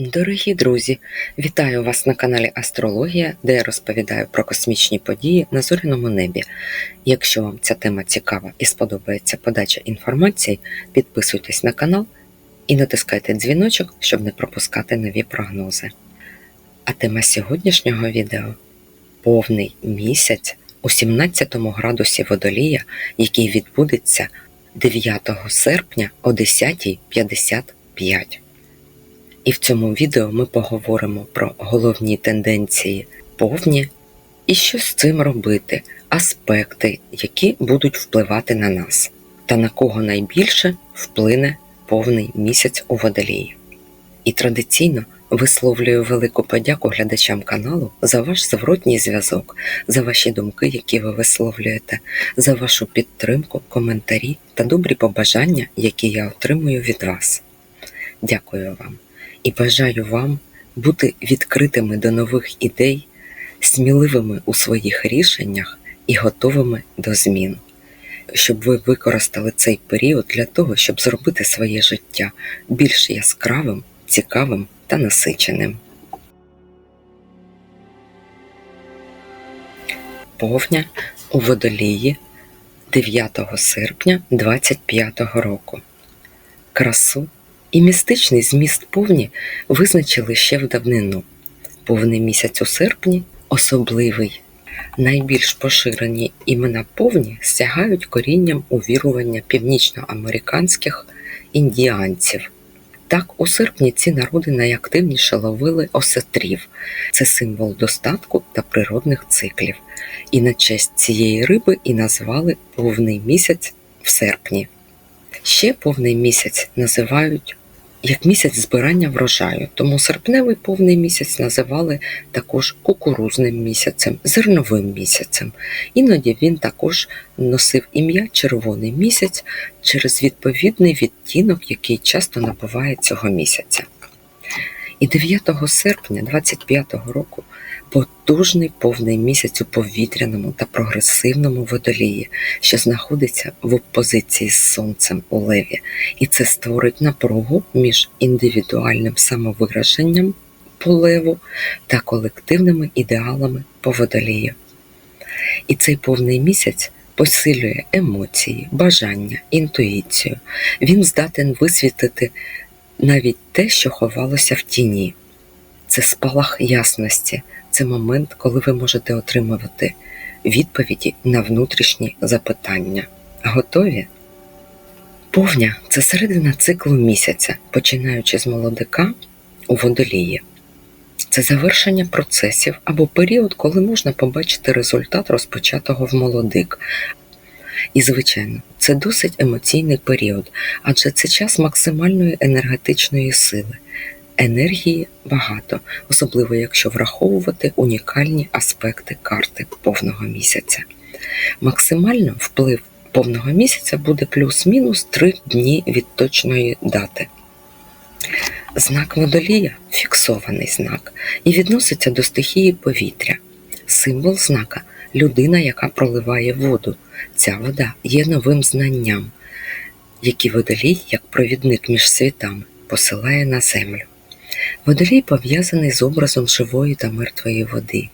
Дорогі друзі, вітаю вас на каналі Астрологія, де я розповідаю про космічні події на зоряному небі. Якщо вам ця тема цікава і сподобається подача інформації, підписуйтесь на канал і натискайте дзвіночок, щоб не пропускати нові прогнози. А тема сьогоднішнього відео повний місяць у 17 градусі водолія, який відбудеться 9 серпня о 10.55. І в цьому відео ми поговоримо про головні тенденції повні і що з цим робити, аспекти, які будуть впливати на нас, та на кого найбільше вплине повний місяць у водолії. І традиційно висловлюю велику подяку глядачам каналу за ваш зворотній зв'язок, за ваші думки, які ви висловлюєте, за вашу підтримку, коментарі та добрі побажання, які я отримую від вас. Дякую вам і бажаю вам бути відкритими до нових ідей, сміливими у своїх рішеннях і готовими до змін, щоб ви використали цей період для того, щоб зробити своє життя більш яскравим, цікавим та насиченим. Повня у водолії 9 серпня 25 року. Красу і містичний зміст повні визначили ще в давнину. Повний місяць у серпні особливий. Найбільш поширені імена повні сягають корінням у вірування північноамериканських індіанців. Так, у серпні ці народи найактивніше ловили осетрів це символ достатку та природних циклів. І на честь цієї риби і назвали повний місяць в серпні. Ще повний місяць називають як місяць збирання врожаю, тому серпневий повний місяць називали також кукурузним місяцем, зерновим місяцем. Іноді він також носив ім'я червоний місяць через відповідний відтінок, який часто набуває цього місяця. І 9 серпня 25 року потужний повний місяць у повітряному та прогресивному водолії, що знаходиться в опозиції з сонцем у леві, і це створить напругу між індивідуальним самовираженням по леву та колективними ідеалами по водолію. І цей повний місяць. Посилює емоції, бажання, інтуїцію. Він здатен висвітити навіть те, що ховалося в тіні. Це спалах ясності, це момент, коли ви можете отримувати відповіді на внутрішні запитання. Готові? Повня це середина циклу місяця, починаючи з молодика у водолії. Це завершення процесів або період, коли можна побачити результат розпочатого в молодик. І, звичайно, це досить емоційний період, адже це час максимальної енергетичної сили. Енергії багато, особливо якщо враховувати унікальні аспекти карти повного місяця. Максимально вплив повного місяця буде плюс-мінус 3 дні від точної дати. Знак водолія фіксований знак і відноситься до стихії повітря. Символ знака людина, яка проливає воду. Ця вода є новим знанням, які водолій, як провідник між світами, посилає на землю. Водолій пов'язаний з образом живої та мертвої води,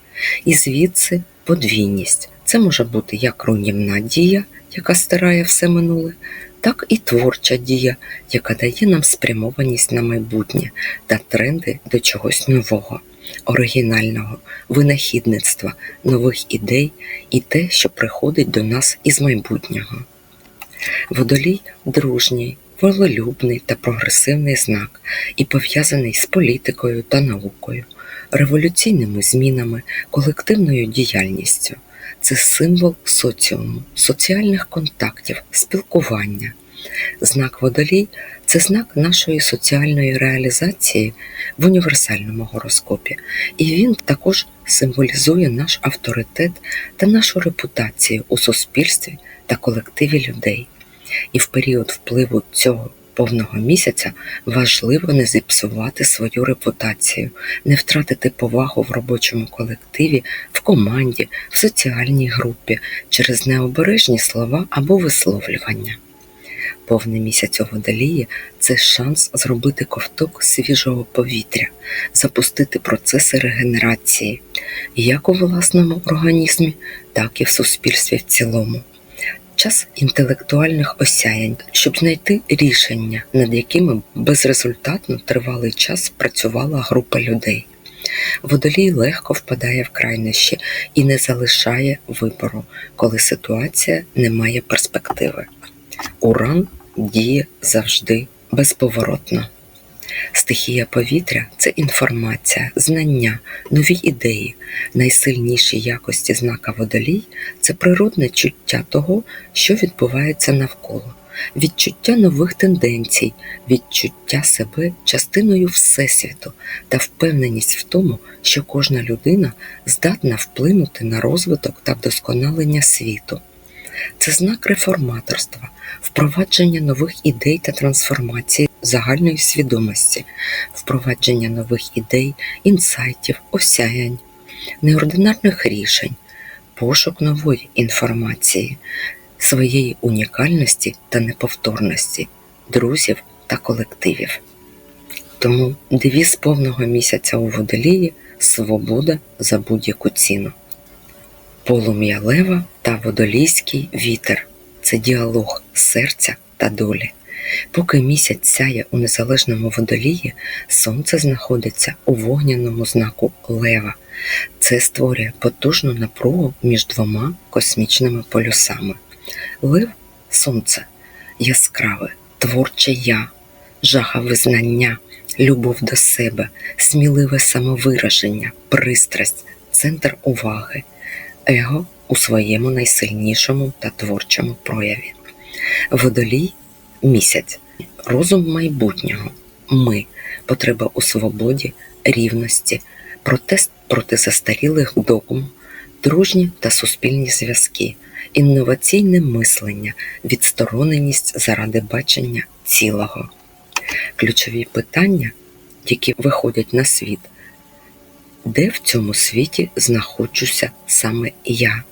і звідси подвійність. Це може бути як руйнівна дія, яка стирає все минуле, так і творча дія, яка дає нам спрямованість на майбутнє та тренди до чогось нового, оригінального, винахідництва, нових ідей і те, що приходить до нас із майбутнього. Водолій дружній, волелюбний та прогресивний знак і пов'язаний з політикою та наукою, революційними змінами, колективною діяльністю. Це символ соціуму, соціальних контактів, спілкування. Знак водолій це знак нашої соціальної реалізації в універсальному гороскопі, і він також символізує наш авторитет та нашу репутацію у суспільстві та колективі людей. І в період впливу цього повного місяця важливо не зіпсувати свою репутацію, не втратити повагу в робочому колективі, в команді, в соціальній групі через необережні слова або висловлювання. Повний місяць у водолії це шанс зробити ковток свіжого повітря, запустити процеси регенерації як у власному організмі, так і в суспільстві в цілому. Час інтелектуальних осяянь, щоб знайти рішення, над якими безрезультатно тривалий час працювала група людей. Водолій легко впадає в крайнощі і не залишає вибору, коли ситуація не має перспективи. Уран діє завжди безповоротно. Стихія повітря це інформація, знання, нові ідеї. Найсильніші якості знака водолій це природне чуття того, що відбувається навколо, відчуття нових тенденцій, відчуття себе частиною Всесвіту та впевненість в тому, що кожна людина здатна вплинути на розвиток та вдосконалення світу. Це знак реформаторства, впровадження нових ідей та трансформації загальної свідомості, впровадження нових ідей, інсайтів, осяянь, неординарних рішень, пошук нової інформації, своєї унікальності та неповторності, друзів та колективів. Тому девіз повного місяця у водолії свобода за будь-яку ціну. Полум'я лева та водолійський вітер це діалог серця та долі. Поки місяць сяє у незалежному водолії, сонце знаходиться у вогняному знаку лева. Це створює потужну напругу між двома космічними полюсами. Лев сонце яскраве, творче я, жага визнання, любов до себе, сміливе самовираження, пристрасть, центр уваги, его у своєму найсильнішому та творчому прояві. Водолій місяць, розум майбутнього, ми, потреба у свободі, рівності, протест проти застарілих догм, дружні та суспільні зв'язки, інноваційне мислення, відстороненість заради бачення цілого. Ключові питання, які виходять на світ, де в цьому світі знаходжуся саме я,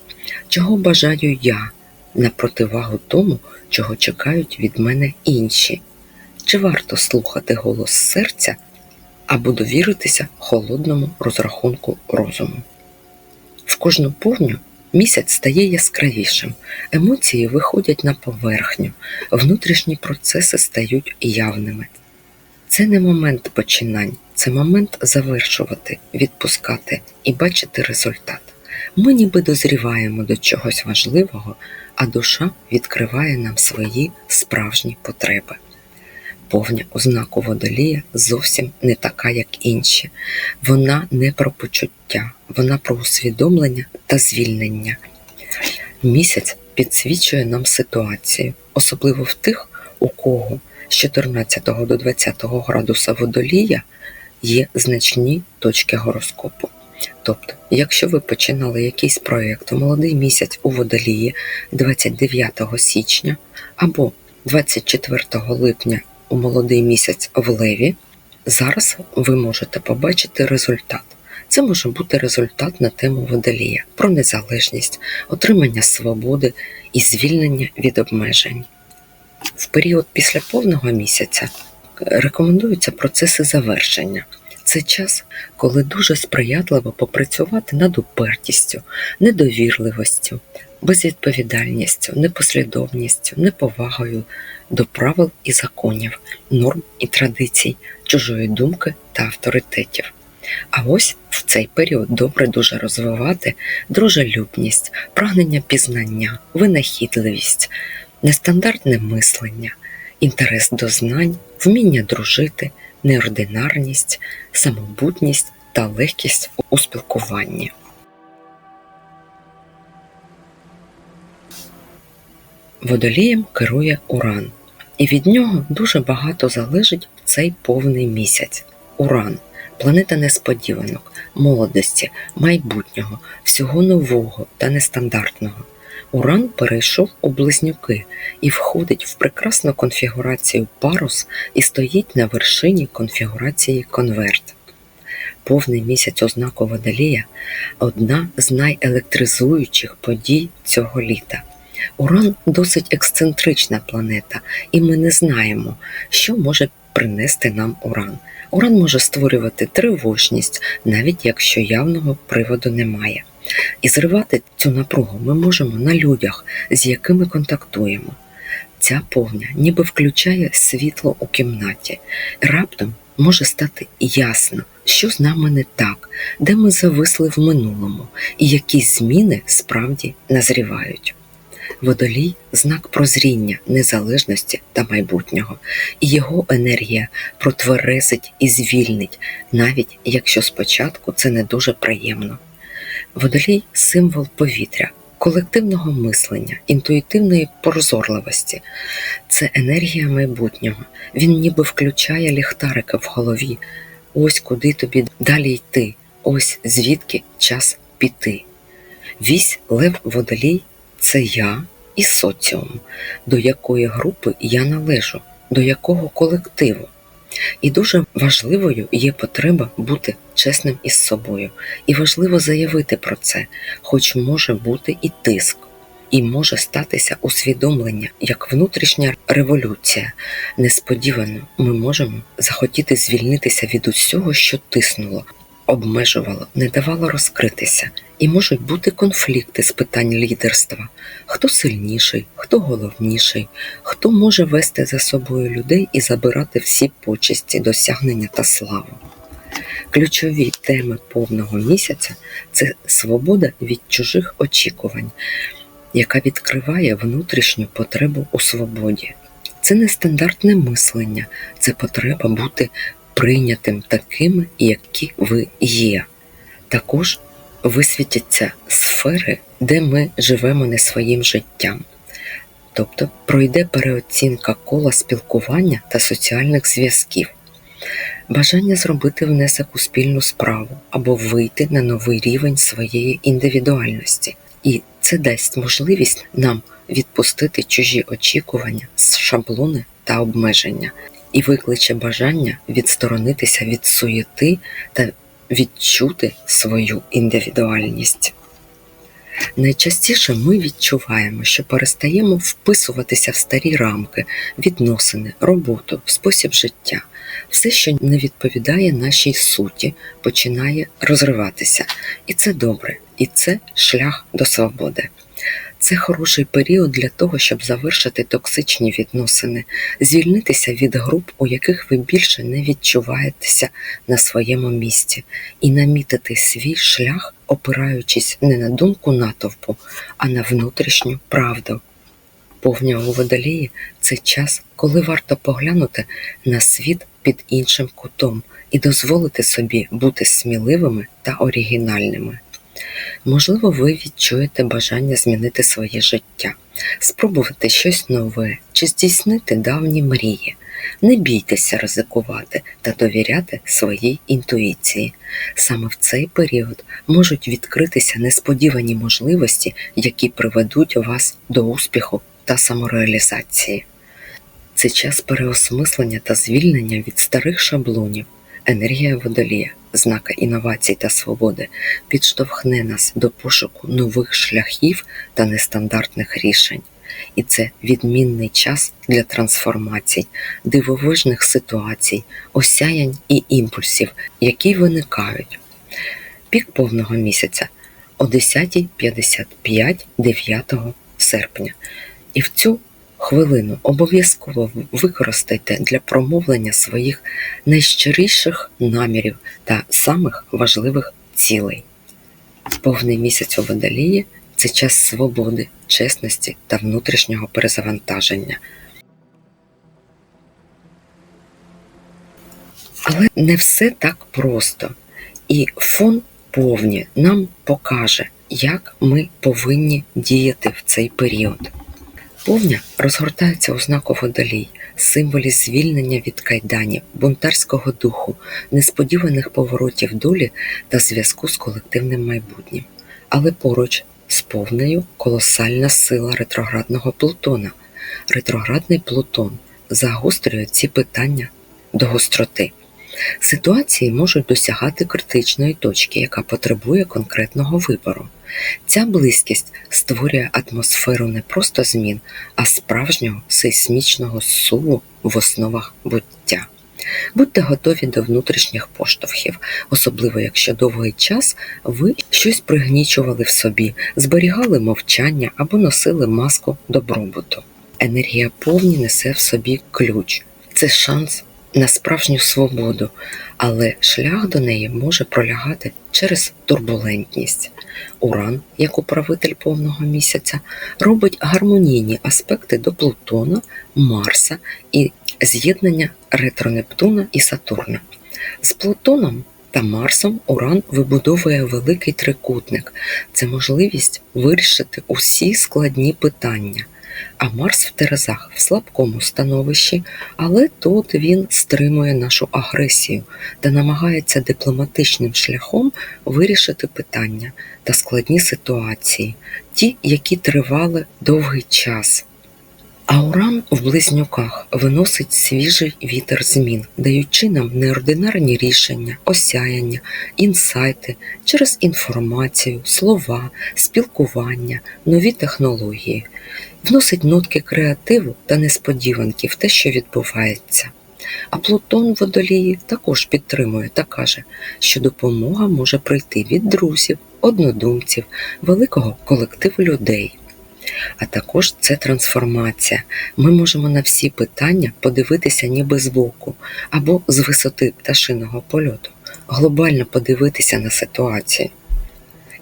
чого бажаю я на противагу тому, чого чекають від мене інші. Чи варто слухати голос серця або довіритися холодному розрахунку розуму? В кожну повню місяць стає яскравішим, емоції виходять на поверхню, внутрішні процеси стають явними. Це не момент починань, це момент завершувати, відпускати і бачити результат. Ми ніби дозріваємо до чогось важливого, а душа відкриває нам свої справжні потреби. Повня ознаку водолія зовсім не така, як інші. Вона не про почуття, вона про усвідомлення та звільнення. Місяць підсвічує нам ситуацію, особливо в тих, у кого з 14 до 20 градуса водолія є значні точки гороскопу. Тобто, якщо ви починали якийсь проєкт у молодий місяць у водолії 29 січня або 24 липня у молодий місяць в леві, зараз ви можете побачити результат. Це може бути результат на тему водолія про незалежність, отримання свободи і звільнення від обмежень. В період після повного місяця рекомендуються процеси завершення. Це час, коли дуже сприятливо попрацювати над упертістю, недовірливостю, безвідповідальністю, непослідовністю, неповагою до правил і законів, норм і традицій, чужої думки та авторитетів. А ось в цей період добре дуже розвивати дружелюбність, прагнення пізнання, винахідливість, нестандартне мислення, інтерес до знань, вміння дружити неординарність, самобутність та легкість у спілкуванні. Водолієм керує Уран, і від нього дуже багато залежить в цей повний місяць. Уран планета несподіванок, молодості, майбутнього, всього нового та нестандартного. Уран перейшов у близнюки і входить в прекрасну конфігурацію парус і стоїть на вершині конфігурації конверт. Повний місяць ознаку водолія одна з найелектризуючих подій цього літа. Уран досить ексцентрична планета, і ми не знаємо, що може принести нам уран. Уран може створювати тривожність, навіть якщо явного приводу немає. І зривати цю напругу ми можемо на людях, з якими контактуємо. Ця повня ніби включає світло у кімнаті. Раптом може стати ясно, що з нами не так, де ми зависли в минулому, і які зміни справді назрівають. Водолій знак прозріння, незалежності та майбутнього, і його енергія протверезить і звільнить, навіть якщо спочатку це не дуже приємно. Водолій символ повітря, колективного мислення, інтуїтивної прозорливості. Це енергія майбутнього. Він ніби включає ліхтарики в голові. Ось куди тобі далі йти, ось звідки час піти. Вісь Лев Водолій це я і соціум, до якої групи я належу, до якого колективу. І дуже важливою є потреба бути чесним із собою, і важливо заявити про це, хоч може бути і тиск, і може статися усвідомлення як внутрішня революція. Несподівано ми можемо захотіти звільнитися від усього, що тиснуло, обмежувало, не давало розкритися, і можуть бути конфлікти з питань лідерства: хто сильніший, хто головніший, хто може вести за собою людей і забирати всі почесті, досягнення та славу. Ключові теми повного місяця це свобода від чужих очікувань, яка відкриває внутрішню потребу у свободі. Це не стандартне мислення, це потреба бути прийнятим такими, які ви є. Також висвітяться сфери, де ми живемо не своїм життям. Тобто пройде переоцінка кола спілкування та соціальних зв'язків, бажання зробити внесок у спільну справу або вийти на новий рівень своєї індивідуальності. І це дасть можливість нам відпустити чужі очікування, шаблони та обмеження, і викличе бажання відсторонитися від суєти та відчути свою індивідуальність. Найчастіше ми відчуваємо, що перестаємо вписуватися в старі рамки, відносини, роботу, спосіб життя. Все, що не відповідає нашій суті, починає розриватися. І це добре, і це шлях до свободи. Це хороший період для того, щоб завершити токсичні відносини, звільнитися від груп, у яких ви більше не відчуваєтеся на своєму місці, і намітити свій шлях, опираючись не на думку натовпу, а на внутрішню правду. Повня у водолії це час, коли варто поглянути на світ під іншим кутом і дозволити собі бути сміливими та оригінальними. Можливо, ви відчуєте бажання змінити своє життя, спробувати щось нове чи здійснити давні мрії. Не бійтеся ризикувати та довіряти своїй інтуїції. Саме в цей період можуть відкритися несподівані можливості, які приведуть вас до успіху та самореалізації. Це час переосмислення та звільнення від старих шаблонів, енергія водолія знака інновацій та свободи, підштовхне нас до пошуку нових шляхів та нестандартних рішень. І це відмінний час для трансформацій, дивовижних ситуацій, осяянь і імпульсів, які виникають. Пік повного місяця о 10.55 9 серпня. І в цю хвилину обов'язково використайте для промовлення своїх найщиріших намірів та самих важливих цілей. Повний місяць у водолії це час свободи, чесності та внутрішнього перезавантаження. Але не все так просто. І фон повні нам покаже, як ми повинні діяти в цей період. Повня розгортається у знаку водолій, символі звільнення від кайданів, бунтарського духу, несподіваних поворотів долі та зв'язку з колективним майбутнім. Але поруч з повнею колосальна сила ретроградного Плутона. Ретроградний Плутон загострює ці питання до гостроти. Ситуації можуть досягати критичної точки, яка потребує конкретного вибору. Ця близькість створює атмосферу не просто змін, а справжнього сейсмічного суву в основах буття. Будьте готові до внутрішніх поштовхів, особливо якщо довгий час ви щось пригнічували в собі, зберігали мовчання або носили маску добробуту. Енергія повні несе в собі ключ. Це шанс на справжню свободу, але шлях до неї може пролягати через турбулентність. Уран, як управитель повного місяця, робить гармонійні аспекти до Плутона, Марса і з'єднання ретро-Нептуна і Сатурна. З Плутоном та Марсом Уран вибудовує великий трикутник. Це можливість вирішити усі складні питання. А Марс в Терезах в слабкому становищі, але тут він стримує нашу агресію та намагається дипломатичним шляхом вирішити питання та складні ситуації, ті, які тривали довгий час. А Уран в близнюках виносить свіжий вітер змін, даючи нам неординарні рішення, осяяння, інсайти через інформацію, слова, спілкування, нові технології, вносить нотки креативу та несподіванки в те, що відбувається. А Плутон в водолії також підтримує та каже, що допомога може прийти від друзів, однодумців, великого колективу людей. А також це трансформація. Ми можемо на всі питання подивитися ніби збоку або з висоти пташиного польоту, глобально подивитися на ситуацію.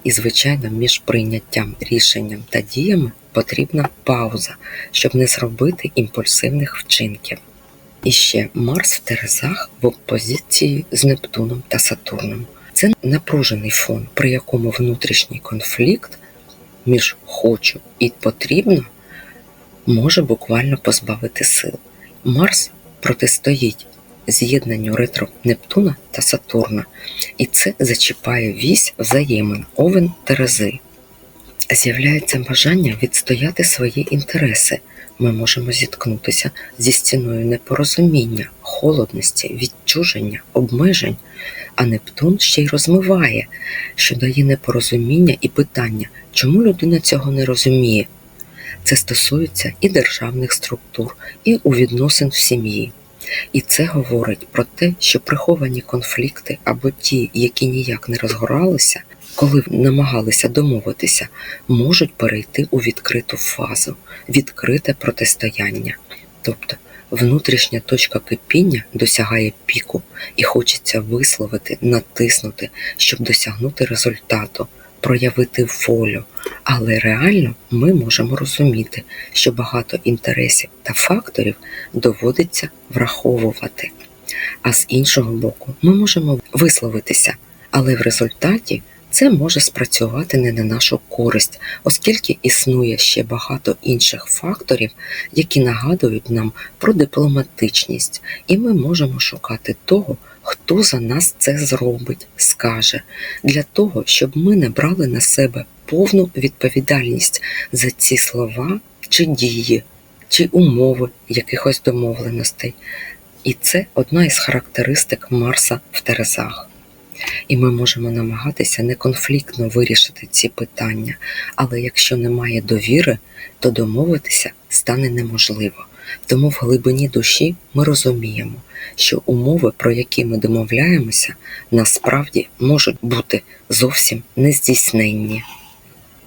І, звичайно, між прийняттям рішенням та діями потрібна пауза, щоб не зробити імпульсивних вчинків. І ще Марс в Терезах в опозиції з Нептуном та Сатурном. Це напружений фон, при якому внутрішній конфлікт між хочу і потрібно може буквально позбавити сил. Марс протистоїть з'єднанню ретро Нептуна та Сатурна, і це зачіпає вісь взаємин Овен Терези. З'являється бажання відстояти свої інтереси. Ми можемо зіткнутися зі стіною непорозуміння, холодності, відчуження, обмежень, а Нептун ще й розмиває, що дає непорозуміння і питання, чому людина цього не розуміє. Це стосується і державних структур, і у відносин в сім'ї. І це говорить про те, що приховані конфлікти або ті, які ніяк не розгоралися, коли намагалися домовитися, можуть перейти у відкриту фазу, відкрите протистояння. Тобто внутрішня точка кипіння досягає піку і хочеться висловити, натиснути, щоб досягнути результату, проявити волю. Але реально ми можемо розуміти, що багато інтересів та факторів доводиться враховувати. А з іншого боку, ми можемо висловитися, але в результаті це може спрацювати не на нашу користь, оскільки існує ще багато інших факторів, які нагадують нам про дипломатичність, і ми можемо шукати того, хто за нас це зробить, скаже, для того, щоб ми не брали на себе повну відповідальність за ці слова чи дії, чи умови якихось домовленостей. І це одна із характеристик Марса в Терезах. І ми можемо намагатися неконфліктно вирішити ці питання, але якщо немає довіри, то домовитися стане неможливо. Тому в глибині душі ми розуміємо, що умови, про які ми домовляємося, насправді можуть бути зовсім нездійсненні.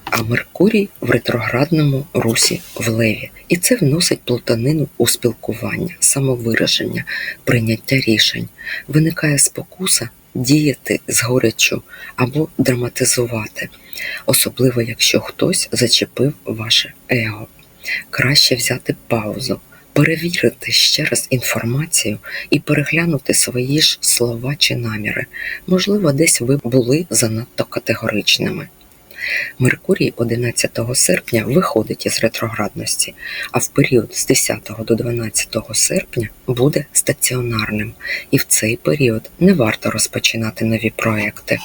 А Меркурій в ретроградному русі в леві, і це вносить плутанину у спілкування, самовираження, прийняття рішень. Виникає спокуса діяти згорячу або драматизувати, особливо якщо хтось зачепив ваше его. Краще взяти паузу, перевірити ще раз інформацію і переглянути свої ж слова чи наміри. Можливо, десь ви були занадто категоричними. Меркурій 11 серпня виходить із ретроградності, а в період з 10 до 12 серпня буде стаціонарним, і в цей період не варто розпочинати нові проекти.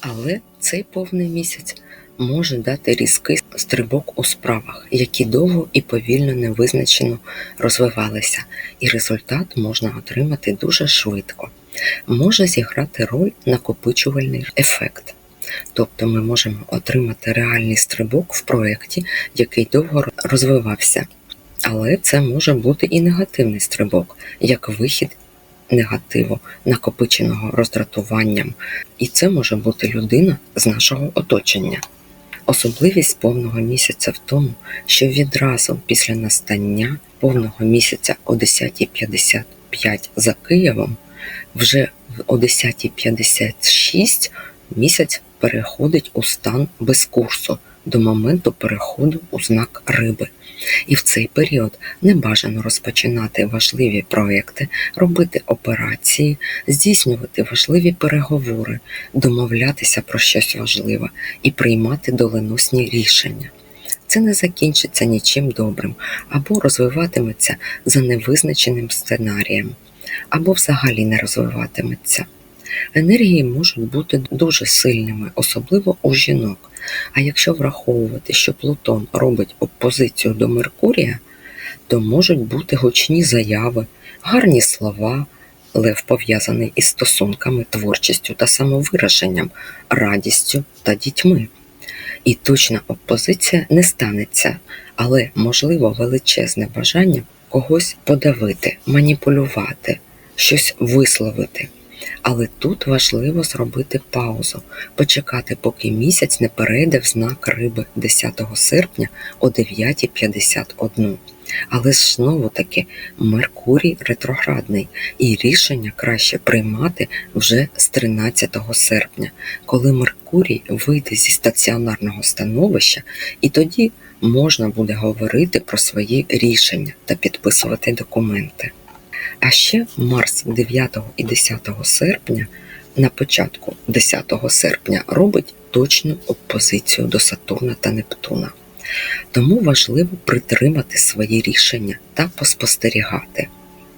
Але цей повний місяць може дати різкий стрибок у справах, які довго і повільно невизначено розвивалися, і результат можна отримати дуже швидко. Може зіграти роль накопичувальний ефект. Тобто ми можемо отримати реальний стрибок в проєкті, який довго розвивався. Але це може бути і негативний стрибок, як вихід негативу, накопиченого роздратуванням. І це може бути людина з нашого оточення. Особливість повного місяця в тому, що відразу після настання повного місяця о 10.55 за Києвом, вже о 10.56 місяць переходить у стан без курсу до моменту переходу у знак риби. І в цей період не бажано розпочинати важливі проекти, робити операції, здійснювати важливі переговори, домовлятися про щось важливе і приймати доленосні рішення. Це не закінчиться нічим добрим або розвиватиметься за невизначеним сценарієм, або взагалі не розвиватиметься. Енергії можуть бути дуже сильними, особливо у жінок. А якщо враховувати, що Плутон робить опозицію до Меркурія, то можуть бути гучні заяви, гарні слова, лев пов'язаний із стосунками, творчістю та самовираженням, радістю та дітьми. І точна опозиція не станеться, але можливо величезне бажання когось подавити, маніпулювати, щось висловити. Але тут важливо зробити паузу, почекати, поки місяць не перейде в знак риби 10 серпня о 9.51. Але ж знову таки Меркурій ретроградний, і рішення краще приймати вже з 13 серпня, коли Меркурій вийде зі стаціонарного становища, і тоді можна буде говорити про свої рішення та підписувати документи. А ще Марс 9 і 10 серпня, на початку 10 серпня, робить точну опозицію до Сатурна та Нептуна. Тому важливо притримати свої рішення та поспостерігати.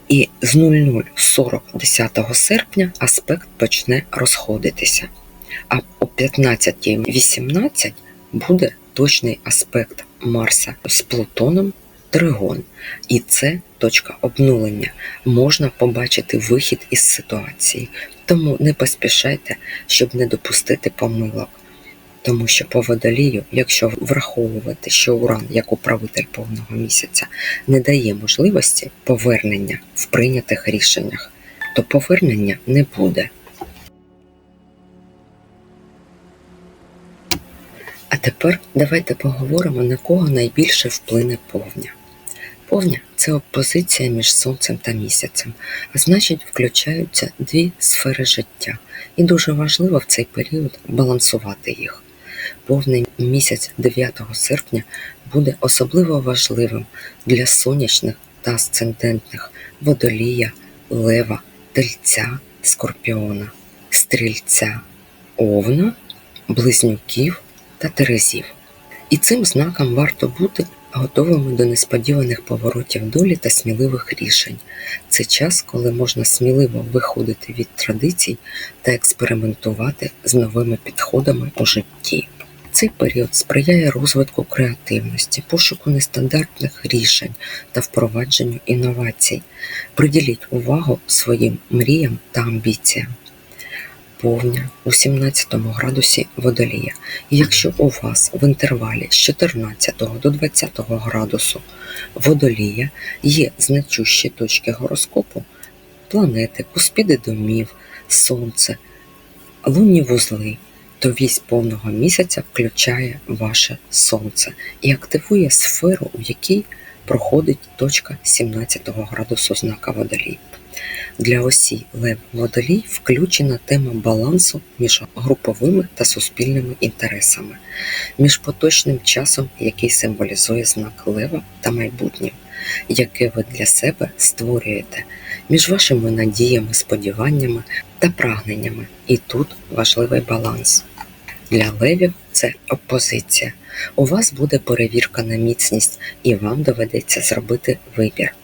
І з 00.40 10 серпня аспект почне розходитися. А о 15.18 буде точний аспект Марса з Плутоном тригон, і це точка обнулення. Можна побачити вихід із ситуації, тому не поспішайте, щоб не допустити помилок. Тому що по водолію, якщо враховувати, що Уран, як управитель повного місяця, не дає можливості повернення в прийнятих рішеннях, то повернення не буде. А тепер давайте поговоримо, на кого найбільше вплине повня. Повня це опозиція між сонцем та місяцем, а значить, включаються дві сфери життя, і дуже важливо в цей період балансувати їх. Повний місяць 9 серпня буде особливо важливим для сонячних та асцендентних водолія, лева, тельця, скорпіона, стрільця, овна, близнюків та терезів. І цим знакам варто бути готовими до несподіваних поворотів долі та сміливих рішень. Це час, коли можна сміливо виходити від традицій та експериментувати з новими підходами у житті. Цей період сприяє розвитку креативності, пошуку нестандартних рішень та впровадженню інновацій. Приділіть увагу своїм мріям та амбіціям повня у 17 градусі водолія. Якщо у вас в інтервалі з 14 до 20 градусу водолія є значущі точки гороскопу, планети, куспіди домів, сонце, лунні вузли, то вісь повного місяця включає ваше сонце і активує сферу, в якій проходить точка 17 градусу знака водолій. Для осі Лев Водолій включена тема балансу між груповими та суспільними інтересами, між поточним часом, який символізує знак Лева та майбутнім, яке ви для себе створюєте, між вашими надіями, сподіваннями та прагненнями. І тут важливий баланс. Для левів це опозиція. У вас буде перевірка на міцність, і вам доведеться зробити вибір.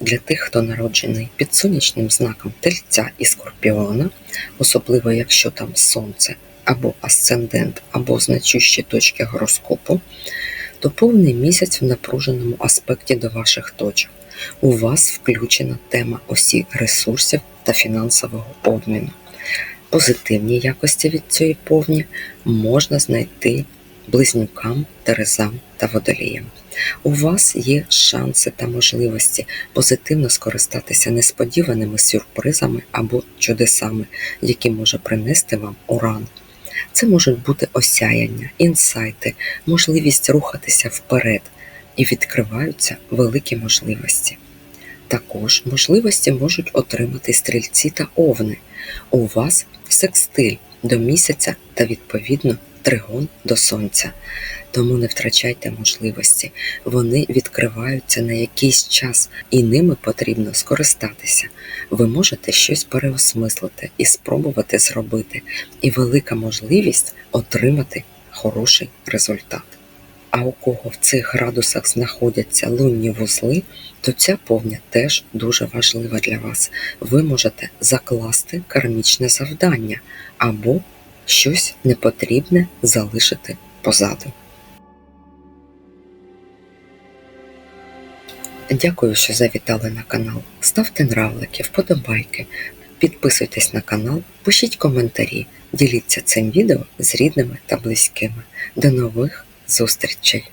Для тих, хто народжений під сонячним знаком тельця і скорпіона, особливо якщо там сонце або асцендент, або значущі точки гороскопу, то повний місяць в напруженому аспекті до ваших точок. У вас включена тема осі ресурсів та фінансового обміну. позитивні якості від цієї повні можна знайти близнюкам, терезам та водоліям. У вас є шанси та можливості позитивно скористатися несподіваними сюрпризами або чудесами, які може принести вам уран. Це можуть бути осяяння, інсайти, можливість рухатися вперед і відкриваються великі можливості. Також можливості можуть отримати стрільці та овни. У вас секстиль до місяця та відповідно тригон до сонця. Тому не втрачайте можливості. Вони відкриваються на якийсь час, і ними потрібно скористатися. Ви можете щось переосмислити і спробувати зробити, і велика можливість отримати хороший результат. А у кого в цих градусах знаходяться лунні вузли, то ця повня теж дуже важлива для вас. Ви можете закласти кармічне завдання або щось непотрібне залишити позаду. Дякую, що завітали на канал. Ставте нравлики, вподобайки, підписуйтесь на канал, пишіть коментарі, діліться цим відео з рідними та близькими. До нових зустрічей!